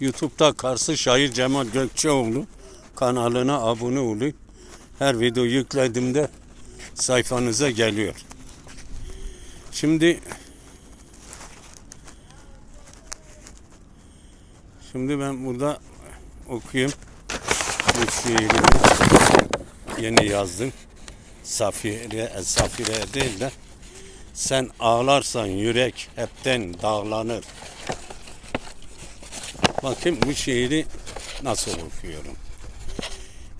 YouTube'da Karşı Şair Cemal Gökçeoğlu kanalına abone olun. Her video yüklediğimde sayfanıza geliyor. Şimdi Şimdi ben burada okuyayım. Bu şiirimi yeni yazdım. Safire, Safire değil de sen ağlarsan yürek hepten dağlanır. Bakayım bu şiiri nasıl okuyorum.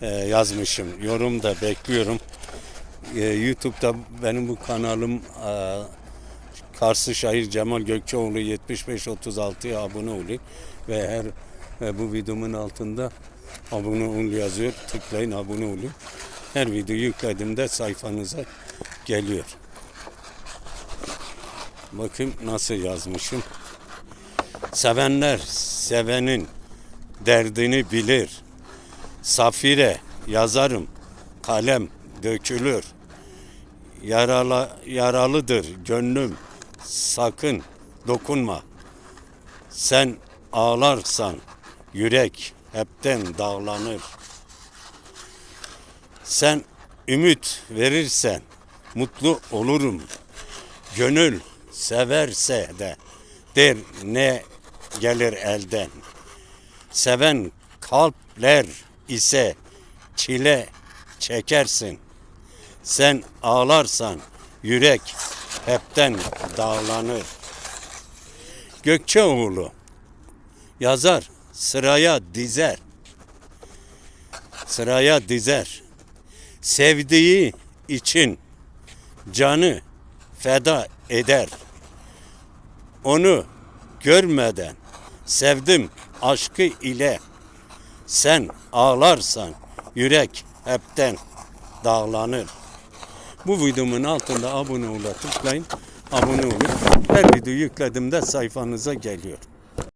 Ee, yazmışım. Yorum da bekliyorum. Ee, YouTube'da benim bu kanalım e, Karşı Şair Cemal Gökçeoğlu 7536'ya abone olun ve her e, bu videomun altında abone ol yazıyor. Tıklayın abone olun. Her video yüklediğimde sayfanıza geliyor. Bakın nasıl yazmışım. Sevenler sevenin derdini bilir. Safire yazarım kalem dökülür. Yaralı, yaralıdır gönlüm sakın dokunma. Sen ağlarsan yürek hepten dağlanır. Sen ümit verirsen mutlu olurum. Gönül severse de der ne gelir elden. Seven kalpler ise çile çekersin. Sen ağlarsan yürek hepten dağlanır. Gökçeoğlu yazar sıraya dizer. Sıraya dizer. Sevdiği için canı feda eder. Onu görmeden sevdim aşkı ile sen ağlarsan yürek hepten dağlanır. Bu videomun altında abone ol'a tıklayın. Abone olun. Her video yüklediğimde sayfanıza geliyor.